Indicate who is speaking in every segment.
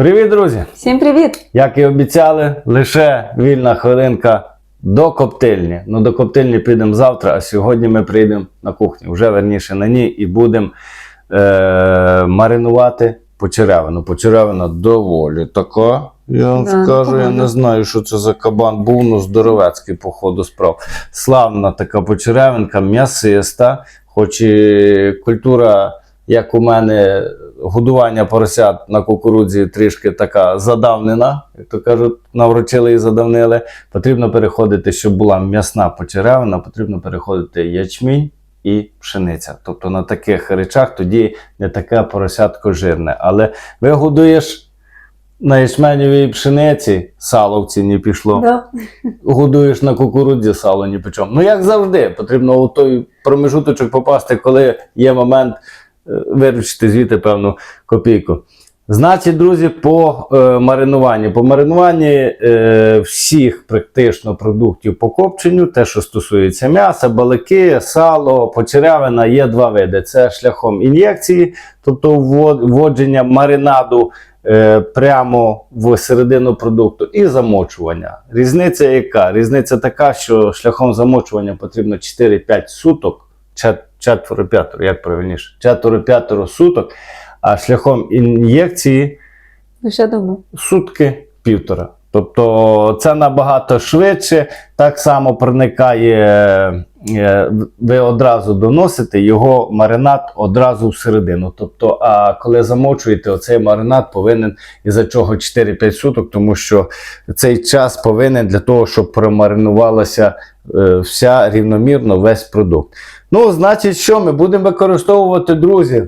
Speaker 1: Привіт, друзі!
Speaker 2: Всім привіт!
Speaker 1: Як і обіцяли, лише вільна хвилинка до коптильні. Ну, до коптильні підемо завтра, а сьогодні ми прийдемо на кухню, вже верніше на ній, і будемо е- маринувати почеревину. Почеревина доволі така. Я вам
Speaker 2: Да,
Speaker 1: скажу, я не знаю, що це за кабан був, ну здоровецький по ходу справ. Славна така почеревинка, м'ясиста, хоч і культура, як у мене, годування поросят на кукурудзі трішки така задавнена, як то кажуть, наврочили і задавнили. Потрібно переходити, щоб була м'ясна почеревина, потрібно переходити ячмінь і пшениця. Тобто на таких речах тоді не таке поросятко жирне. Але ви годуєш на ячменевій пшениці, сало в ціні пішло
Speaker 2: Да.
Speaker 1: годуєш на кукурудзі сало ні по чому. Ну, як завжди, потрібно у той промежуточок попасти, коли є момент виручити звідти певну копійку. Значить, друзі, по е, маринуванню. По маринуванні е, всіх практично продуктів по копченню, те, що стосується м'яса, балики, сало, почерявина, є два види. Це шляхом ін'єкції, тобто вводження маринаду е, прямо в середину продукту, і замочування. Різниця яка? Різниця така, що шляхом замочування потрібно 4-5 суток, четверо-п'ятеро, як правильніше, четверо-п'ятеро суток, а шляхом ін'єкції сутки півтора. Тобто це набагато швидше, так само проникає, е, ви одразу доносите його маринад одразу всередину. Тобто, а коли замочуєте, оцей маринад повинен із-за чого 4-5 суток, тому що цей час повинен для того, щоб промаринувалася е, вся рівномірно весь продукт. Ну, значить, що ми будемо використовувати, друзі?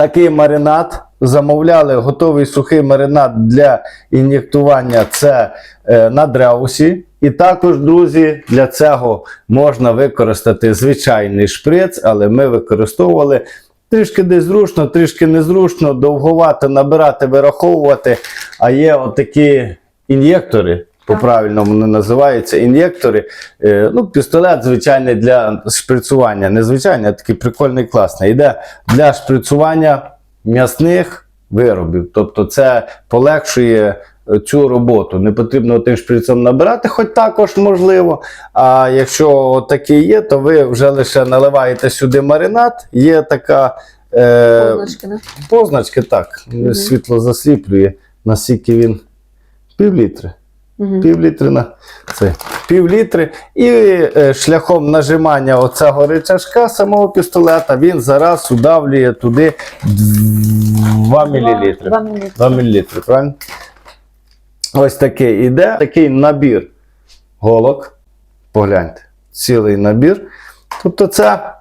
Speaker 1: такий маринад. Замовляли готовий сухий маринад для ін'єктування це е, на дреусі. І також, друзі, для цього можна використати звичайний шприц, але ми використовували трішки десь зручно, трішки незручно, довговато набирати, вираховувати. А є отакі ін'єктори, по-правильному вони називаються ін'єктори. Е, ну, пістолет звичайний для шприцювання. Не звичайний, а такий прикольний, класний. Йде для шприцювання м'ясних виробів. Тобто це полегшує цю роботу. Не потрібно тим шприцом набирати, хоч також можливо. А якщо такий є, то ви вже лише наливаєте сюди маринад. Є така. Е,
Speaker 2: Позначки, да?
Speaker 1: позначки, так,
Speaker 2: Мгм.
Speaker 1: світло засліплює, наскільки він пів літри.
Speaker 2: Угу.
Speaker 1: Пів літри на це пів літри. І е, шляхом нажимання оцього рычажка самого пістолета він зараз удавлює туди 2 мл.
Speaker 2: 2 мл.
Speaker 1: 2 мл, правильно? Ось такий іде. Такий набір голок. Погляньте, цілий набір. Тобто це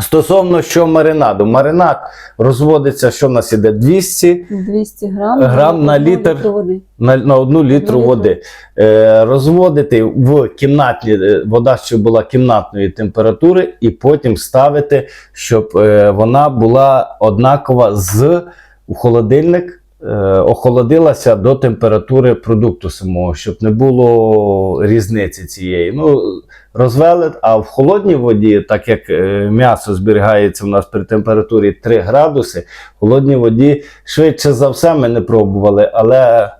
Speaker 1: стосовно що маринаду. Маринад розводиться, що в нас іде 200
Speaker 2: 200 грам,
Speaker 1: Грам на
Speaker 2: одну
Speaker 1: літр.
Speaker 2: води.
Speaker 1: на, на одну літру
Speaker 2: літру.
Speaker 1: води. Е, розводити в кімнатні, е, вода, що була кімнатної температури, і потім ставити, щоб е, вона була однакова з у холодильник. Е, Охолодилася до температури продукту самого, щоб не було різниці цієї. Ну, розвели, а в холодній воді, так як е, м'ясо зберігається у нас при температурі 3 градуси, в холодній воді швидше за все ми не пробували, але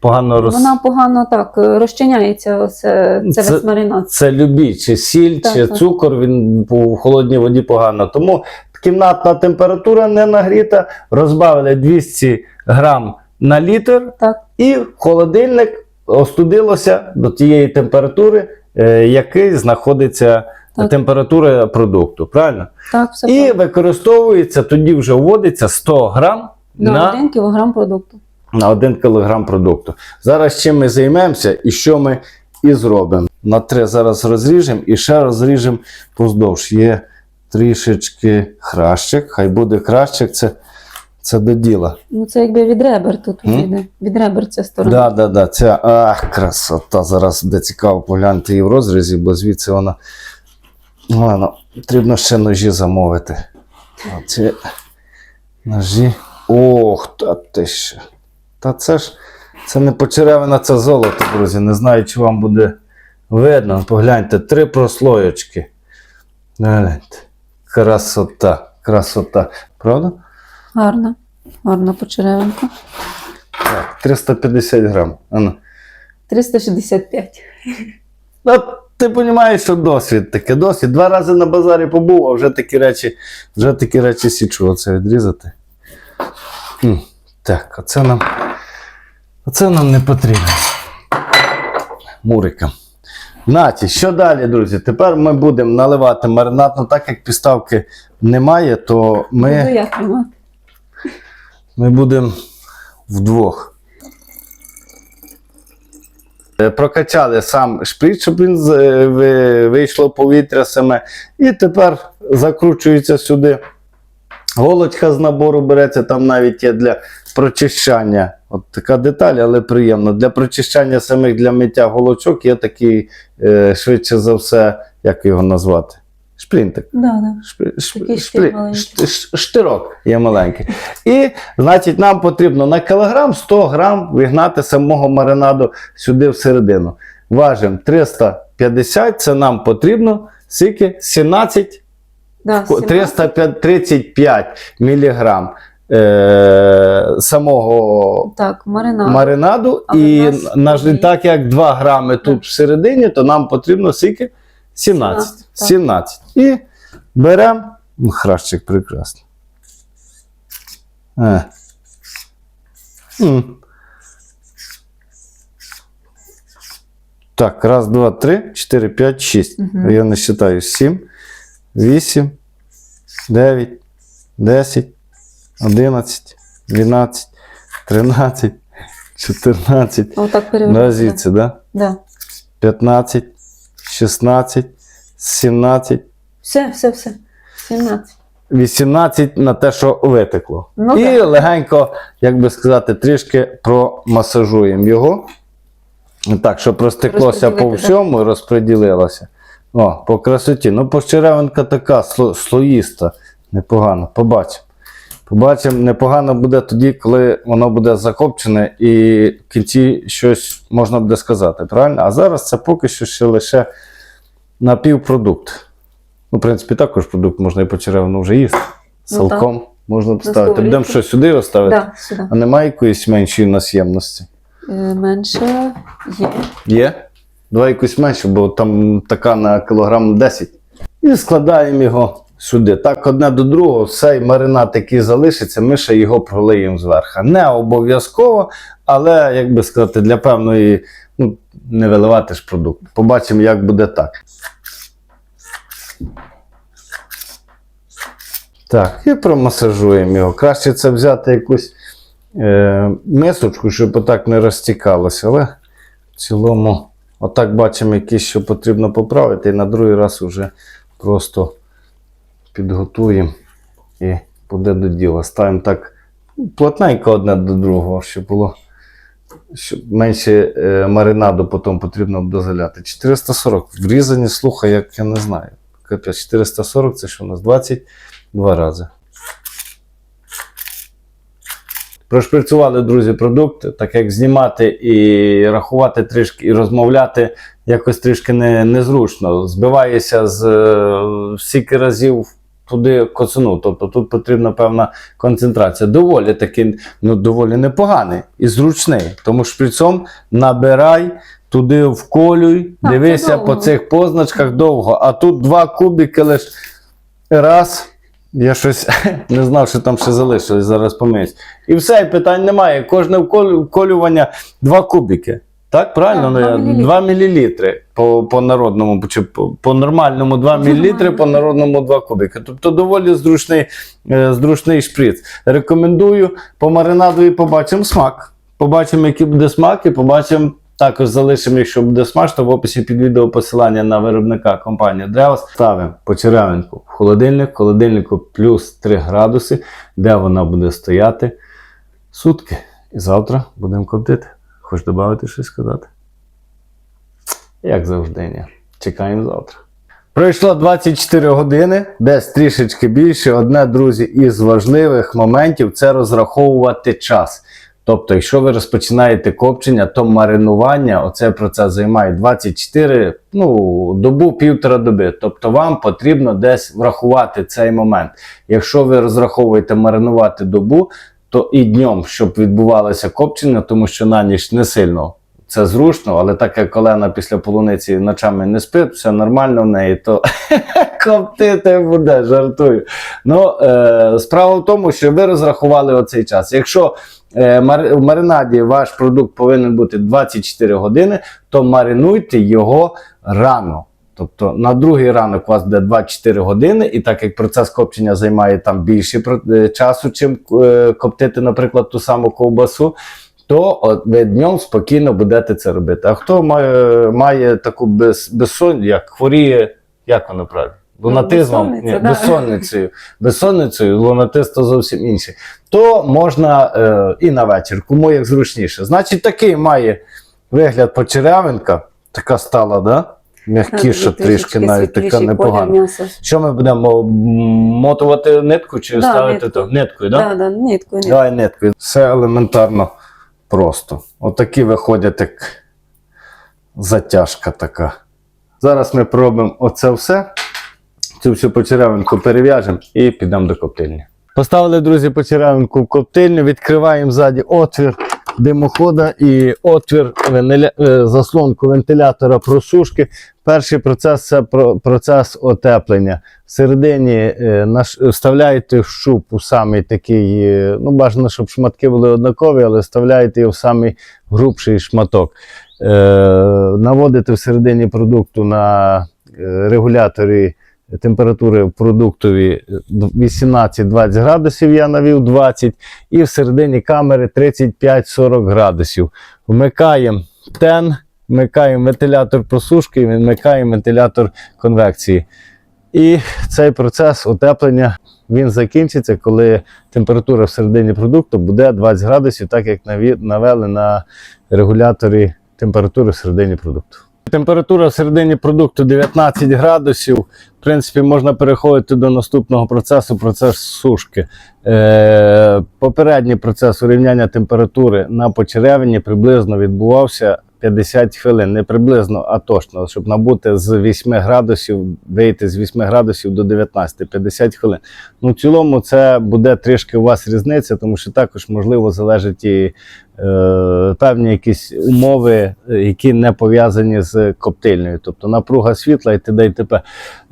Speaker 1: погано роз...
Speaker 2: Вона погано так розчиняється, оце, це,
Speaker 1: Це-
Speaker 2: весь маринад.
Speaker 1: Це любі, чи сіль,
Speaker 2: Так,
Speaker 1: чи
Speaker 2: так.
Speaker 1: цукор, він у холодній воді погано. Тому кімнатна температура не нагріта, розбавили 200 грам на літр,
Speaker 2: Так.
Speaker 1: і холодильник остудилося до тієї температури, е, який знаходиться
Speaker 2: Так.
Speaker 1: температура продукту. Правильно?
Speaker 2: Так, все
Speaker 1: І
Speaker 2: правильно.
Speaker 1: використовується, тоді вже вводиться 100 грам
Speaker 2: на,
Speaker 1: на
Speaker 2: 1 кілограм продукту.
Speaker 1: на 1 кг продукту. Зараз чим ми займемося і що ми і зробимо. На 3 зараз розріжемо і ще розріжемо поздовж. Є трішечки хращик, хай буде хращик, це, це до діла.
Speaker 2: Ну це якби від ребер тут йде. Від ребер ця сторона.
Speaker 1: Да, да, да, це ах, красота. Зараз буде цікаво поглянути її в розрізі, бо звідси вона. Ладно, потрібно ще ножі замовити. Оці ножі. Ох, та ти ще. Та це ж це не почеревина, це золото, друзі. Не знаю, чи вам буде видно. Погляньте, три прослоєчки. Гляньте. Красота, красота. Правда?
Speaker 2: Гарна. Гарна почеревинка.
Speaker 1: 350 грам. Ану.
Speaker 2: 365.
Speaker 1: Ну, ти розумієш, що досвід таке, досвід. Два рази на базарі побув, а вже такі речі, вже такі речі січу. Оце відрізати. Так, оце нам, оце нам не потрібно. Мурика. Наті, що далі, друзі? Тепер ми будемо наливати маринад. Ну, так як підставки немає, то ми,
Speaker 2: я тримати.
Speaker 1: ми будемо вдвох. Е, Прокачали сам шприц, щоб він е, ви- вийшло повітря саме. І тепер закручується сюди. Голочка з набору береться, там навіть є для прочищання. От така деталь, але приємно. Для прочищання самих для миття голочок є такий, е, швидше за все, як його назвати? Шплінтик.
Speaker 2: Да, да.
Speaker 1: Шп- шпи-
Speaker 2: маленький.
Speaker 1: ш- Штирок є маленький. І, значить, нам потрібно на кілограм 100 грам вигнати самого маринаду сюди всередину. Важимо 350, це нам потрібно скільки? 17,
Speaker 2: Да,
Speaker 1: ко-
Speaker 2: 17.
Speaker 1: 335 міліграм е, самого
Speaker 2: Так, маринад.
Speaker 1: маринаду.
Speaker 2: Але
Speaker 1: і
Speaker 2: нас
Speaker 1: на так як 2 грами тут всередині, то нам потрібно скільки? 17.
Speaker 2: 17,
Speaker 1: 17. І беремо. Ну, Хращик прекрасно. Е. М. Так, раз, два, три, чотири, п'ять, шість.
Speaker 2: Мгм.
Speaker 1: Я не вважаю. Сім, вісім, дев'ять, десять, одинадцять, дванадцять, тринадцять, чотирнадцять.
Speaker 2: Отак
Speaker 1: Да,
Speaker 2: перевернути.
Speaker 1: звідси, да?
Speaker 2: Да.
Speaker 1: 15, 16, 17,
Speaker 2: Все, все, все. 17.
Speaker 1: 18 на те, що витекло.
Speaker 2: Ну,
Speaker 1: і
Speaker 2: так.
Speaker 1: легенько, як би сказати, трішки промасажуємо його. Так, щоб розтеклося по всьому і розподілилося. О, по красоті. Ну, пощеревинка така сло- слоїста. Непогано. Побачимо. Побачимо, непогано буде тоді, коли воно буде закопчене і в кінці щось можна буде сказати. Правильно? А зараз це поки що ще лише напівпродукт. Ну, в принципі, також продукт можна і по черевину вже їсти.
Speaker 2: Ну,
Speaker 1: можна поставити. Будемо що сюди його ставити?
Speaker 2: Да, сюди.
Speaker 1: А немає якоїсь меншої у нас ємності?
Speaker 2: Е, менше є.
Speaker 1: Є? Давай якусь меншу, бо там така на кілограм 10. І складаємо його сюди. Так, одне до другого, цей маринад, який залишиться, ми ще його пролиємо зверху. Не обов'язково, але, як би сказати, для певної, ну, не виливати ж продукт. Побачимо, як буде так. Так, і промасажуємо його. Краще це взяти якусь е, мисочку, щоб отак не розтікалося, але в цілому, отак бачимо, якісь, що потрібно поправити, і на другий раз вже просто підготуємо і буде до діла. Ставимо так плотненько одне до другого, щоб було. Щоб менше е, маринаду потім потрібно дозаляти. 440. Врізані, слухай, як я не знаю. Капець, 440 це що у нас 22 рази. Прошприцювали, друзі, продукт, так як знімати і рахувати трішки, і розмовляти якось трішки не, незручно. Збиваєшся з е, стільки разів туди коцану. Тобто тут потрібна певна концентрація. Доволі таки, ну, доволі непоганий і зручний. Тому шприцом набирай, туди вколюй,
Speaker 2: це
Speaker 1: дивися по цих позначках довго. А тут два кубики лише раз. Я щось не знав, що там ще залишилось, зараз помиюсь. І все, і питань немає. Кожне вколювання 2 кубики. Так, правильно?
Speaker 2: Мілілітри.
Speaker 1: 2 мілілітри по, по народному, чи по, по нормальному 2 мілілітри, по народному 2 кубики. Тобто доволі зручний, е, зручний шприц. Рекомендую по маринаду і побачимо смак. Побачимо, який буде смак, і побачимо. Також залишимо, якщо буде смачно, в описі під відео посилання на виробника компанії Dreos. Ставимо почеревинку в холодильник, в холодильнику плюс 3 градуси, де вона буде стояти сутки. І завтра будемо коптити. Хочеш додати щось сказати? Як завжди, ні. Чекаємо завтра. Пройшло 24 години, десь трішечки більше. Одне, друзі, із важливих моментів це розраховувати час. Тобто, якщо ви розпочинаєте копчення, то маринування, оце процес займає 24, ну, добу, півтора доби. Тобто вам потрібно десь врахувати цей момент. Якщо ви розраховуєте маринувати добу, то і днем, щоб відбувалося копчення, тому що на ніч не сильно це зручно, але так як Олена після полуниці ночами не спить, все нормально в неї, то коптити буде, жартую. Ну, е, справа в тому, що ви розрахували оцей час. Якщо е, в маринаді ваш продукт повинен бути 24 години, то маринуйте його рано. Тобто на другий ранок у вас буде 24 години, і так як процес копчення займає там більше е, часу, чим е, коптити, наприклад, ту саму ковбасу, то от ви днем спокійно будете це робити. А хто має, має таку без, безсон, як хворіє, як воно правильно? Лунатизмом,
Speaker 2: безсонниця,
Speaker 1: Ні,
Speaker 2: да.
Speaker 1: безсонницею, безсонницею, лунатиз то зовсім інше. То можна е, і на вечір, кому як зручніше. Значить, такий має вигляд почерявинка, така стала, да? М'якіша трішки, навіть така непогана. Що ми будемо мотувати нитку чи
Speaker 2: Да,
Speaker 1: ставити
Speaker 2: нитку.
Speaker 1: то? Ниткою, так? Да?
Speaker 2: Да, да, ниткою.
Speaker 1: Давай ниткою. Все елементарно просто. Отакі виходять як затяжка така. Зараз ми пробуємо оце все. Цю всю почеревинку перев'яжемо і підемо до коптильні. Поставили, друзі, почеревинку в коптильню, відкриваємо ззаді отвір димохода і отвір е, заслонку вентилятора просушки. Перший процес це процес отеплення. Всередині е, вставляєте щуп у самий такий, е, ну бажано, щоб шматки були однакові, але вставляєте його в самий грубший шматок. Наводите всередині продукту на регуляторі температури в продуктові 18-20 градусів, я навів 20, і всередині камери 35-40 градусів. Вмикаємо тен, вмикаємо вентилятор просушки і вмикаємо вентилятор конвекції. І цей процес утеплення він закінчиться, коли температура всередині продукту буде 20 градусів, так як навели на регуляторі температури всередині продукту. Температура всередині продукту 19 градусів. В принципі, можна переходити до наступного процесу, процес сушки. Е, попередній процес урівняння температури на почеревині приблизно відбувався 50 хвилин. Не приблизно, а точно, щоб набути з 8 градусів, вийти з 8 градусів до 19, 50 хвилин. Ну, в цілому, це буде трішки у вас різниця, тому що також можливо залежить і певні якісь умови, е, які не пов'язані з коптильною, тобто напруга світла і т.д. і т.п.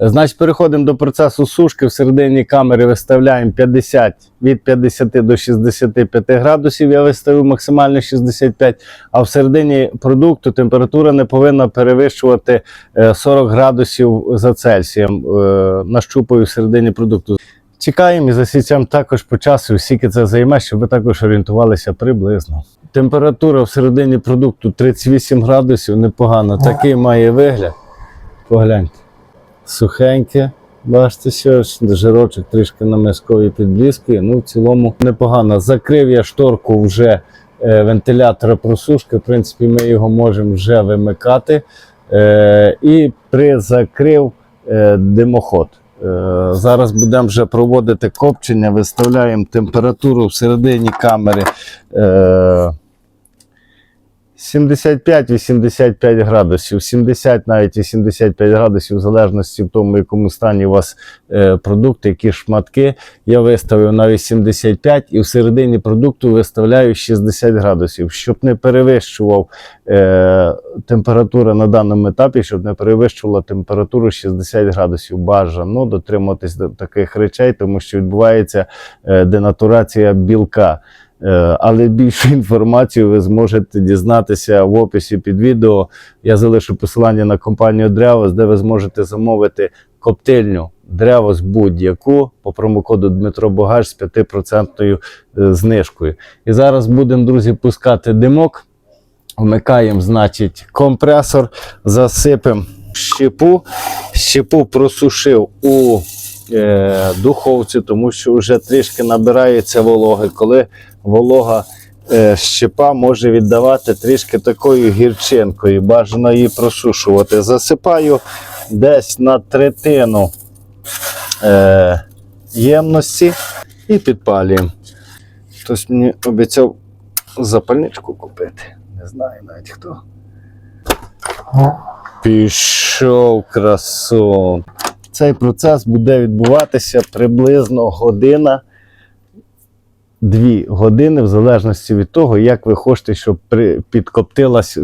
Speaker 1: Е, Значить, переходимо до процесу сушки. Всередині камери виставляємо 50 від 50 до 65 градусів. Я виставив максимально 65, а всередині продукту температура не повинна перевищувати е, 40 градусів за Цельсієм. Е, Нащупую всередині продукту. Чекаємо і засічаємо також по часу, скільки це займе, щоб ви також орієнтувалися приблизно. Температура всередині продукту 38 градусів, непогано. Такий має вигляд. Погляньте. Сухеньке. Бачите, що жирочок трішки на мискові підблискує. Ну, в цілому непогано. Закрив я шторку вже е, вентилятора просушки. В принципі, ми його можемо вже вимикати. Е, і призакрив е, димоход. Е, Зараз будемо вже проводити копчення, виставляємо температуру всередині камери. Е, 75-85 градусів, 70 навіть 85 градусів, в залежності в тому, в якому стані у вас е, продукти, які шматки. Я виставив на 85 і всередині продукту виставляю 60 градусів, щоб не перевищував е, температура на даному етапі, щоб не перевищувала температуру 60 градусів. Бажано дотримуватись до таких речей, тому що відбувається е, денатурація білка. Е, Але більшу інформацію ви зможете дізнатися в описі під відео. Я залишу посилання на компанію Древос, де ви зможете замовити коптильню Древос будь-яку по промокоду Дмитро Богач з 5% е, знижкою. І зараз будемо, друзі, пускати димок. Вмикаємо, значить, компресор, засипемо щепу. Щепу просушив у духовці, тому що вже трішки набирається вологи. Коли волога е, щепа може віддавати трішки такою гірчинкою. Бажано її просушувати. Засипаю десь на третину е, ємності і підпалюємо. Хтось мені обіцяв запальничку купити. Не знаю навіть хто. Пішов красун. Цей процес буде відбуватися приблизно година дві години, в залежності від того, як ви хочете, щоб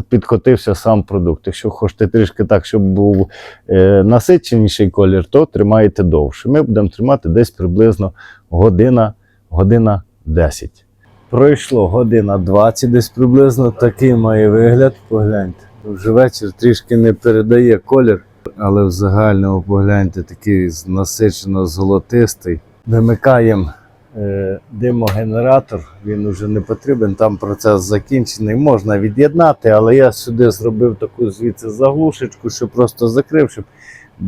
Speaker 1: підкотився сам продукт. Якщо хочете трішки так, щоб був е, насиченіший колір, то тримаєте довше. Ми будемо тримати десь приблизно година, година 10. Пройшло година 20, десь приблизно такий має вигляд. Погляньте. Вже вечір трішки не передає колір, але в загальному погляньте такий насичено золотистий. Вимикаємо е, димогенератор, він вже не потрібен, там процес закінчений. Можна від'єднати, але я сюди зробив таку звідси заглушечку, що просто закрив, щоб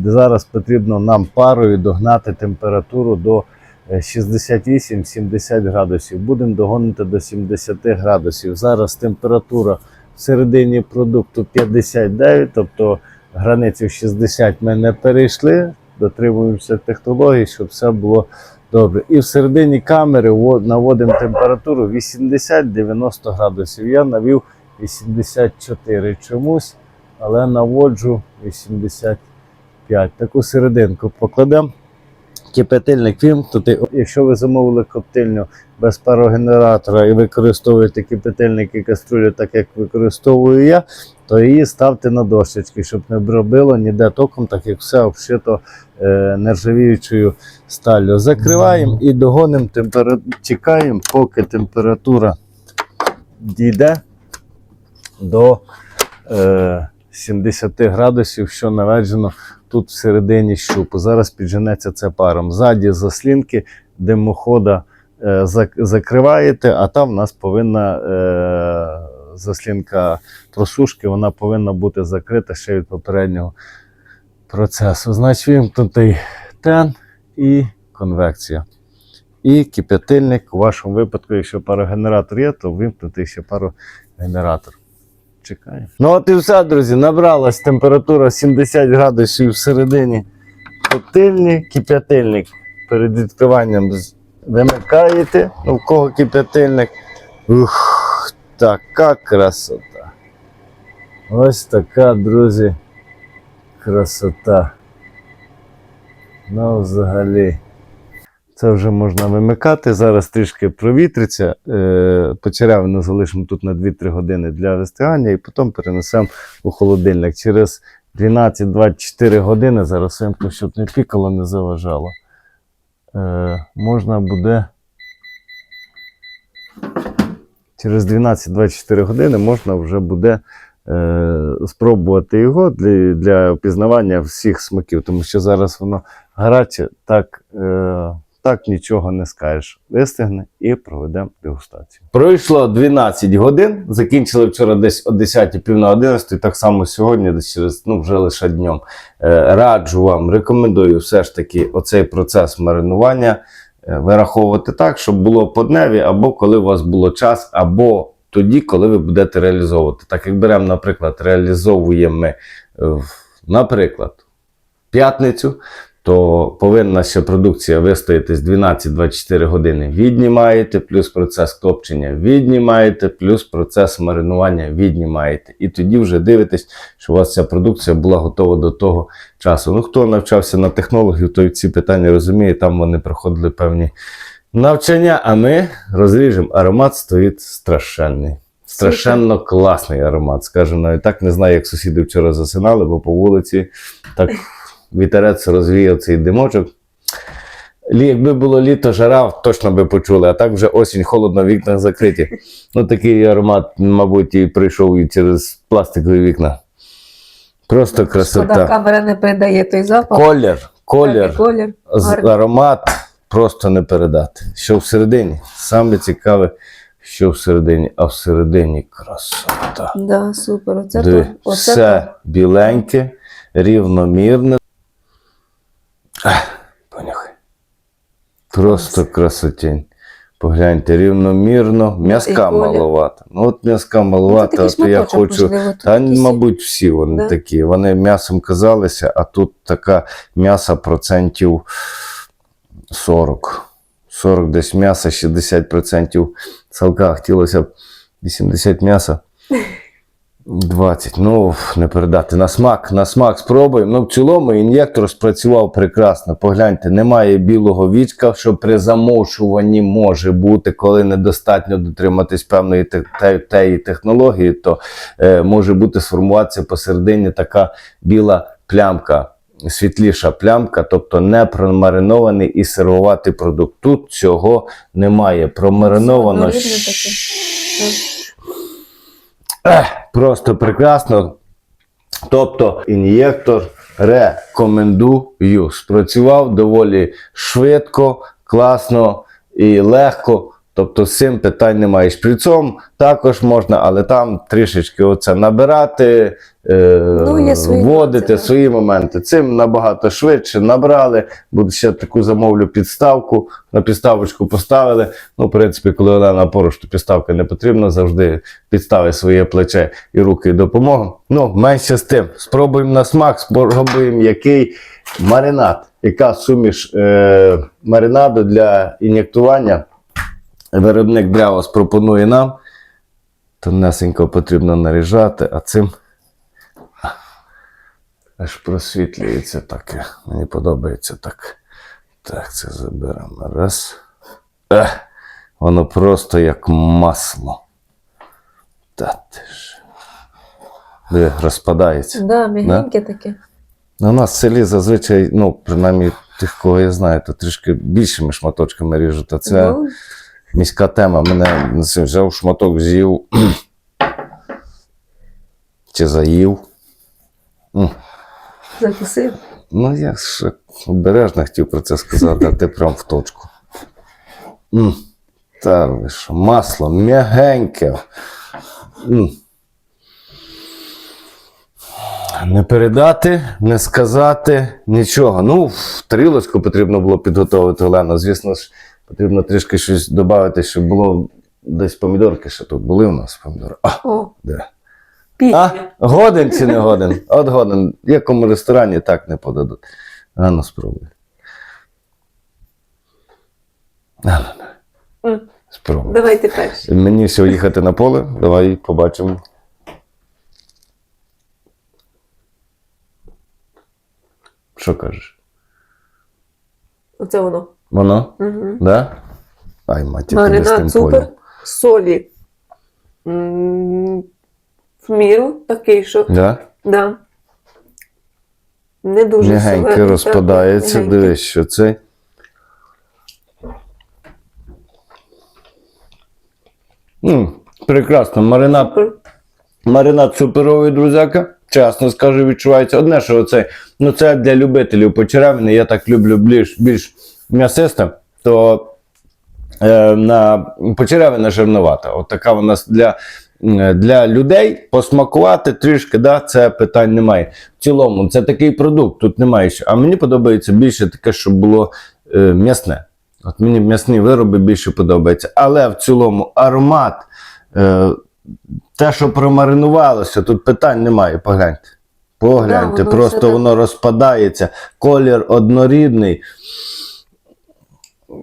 Speaker 1: зараз потрібно нам парою догнати температуру до е, 68-70 градусів. Будемо догонити до 70 градусів. Зараз температура в середині продукту 59, тобто границю 60 ми не перейшли. Дотримуємося технологій, щоб все було добре. І в середині камери во- наводимо температуру 80-90 градусів. Я навів 84 чомусь, але наводжу 85. Таку серединку покладемо. Кипятильник вімкнути. Якщо ви замовили коптильню без парогенератора і використовуєте кипятильник і каструлю, так як використовую я, то її ставте на дощечки, щоб не робило ніде током, так як все обшито е, нержавіючою сталлю. Закриваємо і догонимо температуру. Чекаємо, поки температура дійде до е, 70 градусів, що наведено тут всередині щупу. Зараз підженеться це паром. Ззаді заслінки димохода е, закриваєте, а там в нас повинна е, заслінка просушки, вона повинна бути закрита ще від попереднього процесу. Значить, вимкнутий тен і конвекція. І кип'ятильник у вашому випадку, якщо парогенератор є, то вимкнути ще парогенератор. Чекаємо. Ну от і все, друзі. Набралась температура 70 градусів всередині коптильні, кип'ятильник перед відкриванням вимикаєте. Ну, в кого кип'ятильник. Ух, така красота. Ось така, друзі, красота. Ну, взагалі. Це вже можна вимикати. Зараз трішки провітриться. Е, Почерявину залишимо тут на 2-3 години для вистигання і потім перенесемо у холодильник. Через 12-24 години, зараз вимкну, щоб не пікало, не заважало. Е, можна буде. Через 12-24 години можна вже буде е, спробувати його для, для впізнавання всіх смаків, тому що зараз воно гаряче, так, так нічого не скажеш. Вистигне і проведемо дегустацію. Пройшло 12 годин. Закінчили вчора десь о 10 пів на 11, так само сьогодні, десь через ну вже лише днем. Е, раджу вам, рекомендую все ж таки оцей процес маринування е, вираховувати так, щоб було по дневі, або коли у вас було час, або тоді, коли ви будете реалізовувати. Так як беремо, наприклад, реалізовуємо ми, е, наприклад, п'ятницю, то повинна ще продукція вистоятись 12-24 години. Віднімаєте, плюс процес копчення віднімаєте, плюс процес маринування віднімаєте. І тоді вже дивитесь, що у вас ця продукція була готова до того часу. Ну, хто навчався на технологів, той ці питання розуміє, там вони проходили певні навчання, а ми розріжемо. Аромат стоїть страшенний. Страшенно класний аромат. Скажу навіть так, не знаю, як сусіди вчора засинали, бо по вулиці так вітерець розвіяв цей димочок. Якби було літо, жара, точно би почули, а так вже осінь, холодно, вікна закриті. Ну такий аромат, мабуть, і прийшов і через пластикові вікна. Просто
Speaker 2: Шкода, камера не передає той запах.
Speaker 1: Колір, колір,
Speaker 2: колір.
Speaker 1: аромат просто не передати. Що всередині? Саме цікаве, що всередині, а всередині красота.
Speaker 2: Да, супер. Оце
Speaker 1: Диви,
Speaker 2: то. Оце
Speaker 1: все
Speaker 2: то.
Speaker 1: біленьке, рівномірне. Ах, Понюхай. Просто красотень. Погляньте, рівномірно, м'язка
Speaker 2: колір.
Speaker 1: маловато. Ну от м'язка
Speaker 2: Ну,
Speaker 1: маловато,
Speaker 2: це
Speaker 1: а я хочу.
Speaker 2: можливо,
Speaker 1: Та, мабуть, всі вони
Speaker 2: Да?
Speaker 1: такі. Вони м'ясом казалися, а тут така м'яса процентів 40. 40 десь м'яса, 60% салка. Хотілося б 80 м'яса. 20. Ну, не передати. На смак, на смак спробуємо. Ну, в цілому ін'єктор спрацював прекрасно. Погляньте, немає білого вічка, що при замовчуванні може бути, коли недостатньо дотриматись певної те- те- теї технології, то е, може бути сформуватися посередині така біла плямка. Світліша плямка, тобто не промаринований і сервувати продукт. Тут цього немає. Промариновано. Ех, просто прекрасно. Тобто ін'єктор рекомендую. Спрацював доволі швидко, класно і легко. Тобто з цим питань немає. Шприцом також можна, але там трішечки оце набирати, е,
Speaker 2: Ну, свої
Speaker 1: вводити
Speaker 2: нюанси,
Speaker 1: свої моменти. Цим набагато швидше набрали. Буду ще таку замовлю підставку. На підставочку поставили. Ну, в принципі, коли Олена поруч, то підставка не потрібна, завжди підстави своє плече і руки допомогу. Ну, менше з тим. Спробуємо на смак, спробуємо який маринад, яка суміш е, маринаду для ін'єктування. Виробник Дрявос пропонує нам. Тонесенько потрібно наріжати, а цим аж просвітлюється таке. Мені подобається так. Так, це заберемо. Раз. Ех, воно просто як масло. Та ти ж. Диви, розпадається.
Speaker 2: Да, м'ягеньке таке.
Speaker 1: Ну, У нас в селі зазвичай, ну, принаймні тих, кого я знаю, то трішки більшими шматочками ріжуть. А це
Speaker 2: Ну,
Speaker 1: міська тема. Мене взяв шматок, з'їв. Чи заїв.
Speaker 2: Закусив.
Speaker 1: Ну, я ще обережно хотів про це сказати, а ти прям в точку. М. Та ви що, масло м'ягеньке. М. Не передати, не сказати нічого. Ну, в тарілочку потрібно було підготувати Олена. Звісно ж, потрібно трішки щось додати, щоб було десь помідорки ще тут були у нас помідори. А,
Speaker 2: О,
Speaker 1: де? А,
Speaker 2: пісня.
Speaker 1: годен чи не годен? От годен. В якому ресторані так не подадуть. А ну спробуй. А, ну, ну,
Speaker 2: М,
Speaker 1: спробуй.
Speaker 2: Давайте перший.
Speaker 1: Мені ще їхати на поле. Давай побачимо. Що кажеш?
Speaker 2: Оце воно.
Speaker 1: Воно?
Speaker 2: Угу.
Speaker 1: Да? Ай, мать, я тебе з тим
Speaker 2: Маринад супер.
Speaker 1: полем.
Speaker 2: Солі. М, В міру такий, що.
Speaker 1: Да?
Speaker 2: Да. Не дуже
Speaker 1: Мягенько розпадається.
Speaker 2: так, мягенький.
Speaker 1: Дивись, що це. М, прекрасно. Маринад
Speaker 2: Супер.
Speaker 1: Маринад суперовий, друзяка. Чесно скажу, відчувається. Одне, що оце, ну це для любителів почеревини. Я так люблю більш, більш м'ясисте, то е, на почеревина жирновата. От така вона с- для, для людей посмакувати трішки, да, це питань немає. В цілому, це такий продукт, тут немає що. А мені подобається більше таке, щоб було е, м'ясне. От мені м'ясні вироби більше подобаються. Але в цілому аромат. Е, те, що промаринувалося, тут питань немає. Погляньте. Погляньте,
Speaker 2: Да, воно
Speaker 1: просто
Speaker 2: так.
Speaker 1: воно розпадається. Колір однорідний.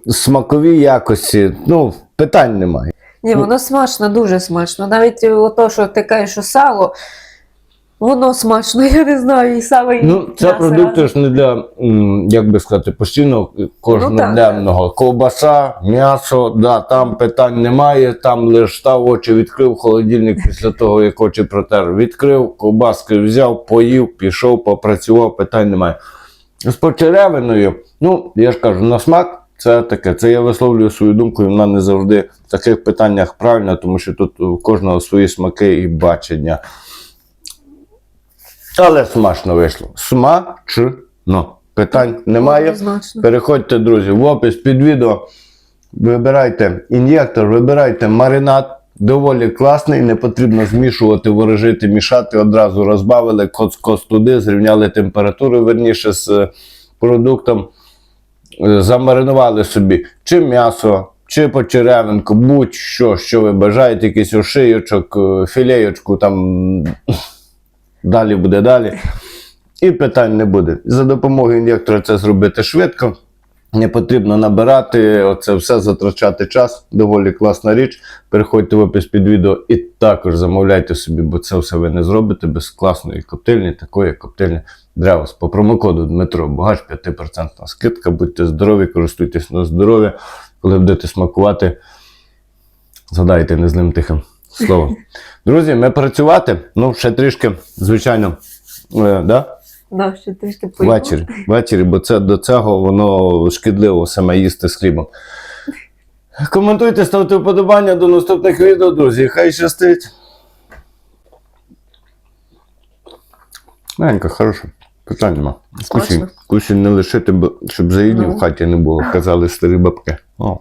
Speaker 1: Смакові якості. Ну, питань немає.
Speaker 2: Ні, воно смачно, дуже смачно. Навіть ото, що ти кажеш, що сало, воно смачно, я не знаю, і сало, і
Speaker 1: Ну, це
Speaker 2: м'ясо
Speaker 1: продукти
Speaker 2: разом.
Speaker 1: ж не для, м, як би сказати, постійно
Speaker 2: Ну,
Speaker 1: кожноденного. Ковбаса, м'ясо, да, там питань немає, там лише став очі відкрив холодильник після того, як очі протер. Відкрив, ковбаски взяв, поїв, пішов, попрацював, питань немає. З почеревиною, ну, я ж кажу, на смак. Це таке, це я висловлюю свою думку, і вона не завжди в таких питаннях правильна, тому що тут у кожного свої смаки і бачення. Але смачно вийшло. Смачно. Питань немає. Переходьте, друзі, в опис під відео. Вибирайте ін'єктор, вибирайте маринад. Доволі класний, не потрібно змішувати, ворожити, мішати. Одразу розбавили коц-коц туди, зрівняли температуру верніше з е, продуктом. Е, Замаринували собі чи м'ясо, чи почеревинку, будь-що, що ви бажаєте, якийсь ошийочок, е, філеєчку, там далі буде далі. І питань не буде. За допомогою ін'єктора це зробити швидко. Не потрібно набирати, оце все затрачати час. Доволі класна річ. Переходьте в опис під відео і також замовляйте собі, бо це все ви не зробите без класної коптильні, такої як коптильня Древос. По промокоду Дмитро Богач 5% скидка. Будьте здорові, користуйтесь на здоров'я. Коли будете смакувати, згадайте незлим тихим словом. Друзі, ми працювати. Ну, ще трішки, звичайно, е, да?
Speaker 2: Да, ще трішки поїмо.
Speaker 1: Ввечері, ввечері, бо це до цього воно шкідливо саме їсти з хлібом. Коментуйте, ставте вподобання до наступних відео, друзі. Хай щастить. Маленька, хороша. Питань нема. Кусінь, кусінь не лишити, щоб заїдів
Speaker 2: Ну.
Speaker 1: в хаті не було, казали старі бабки. О.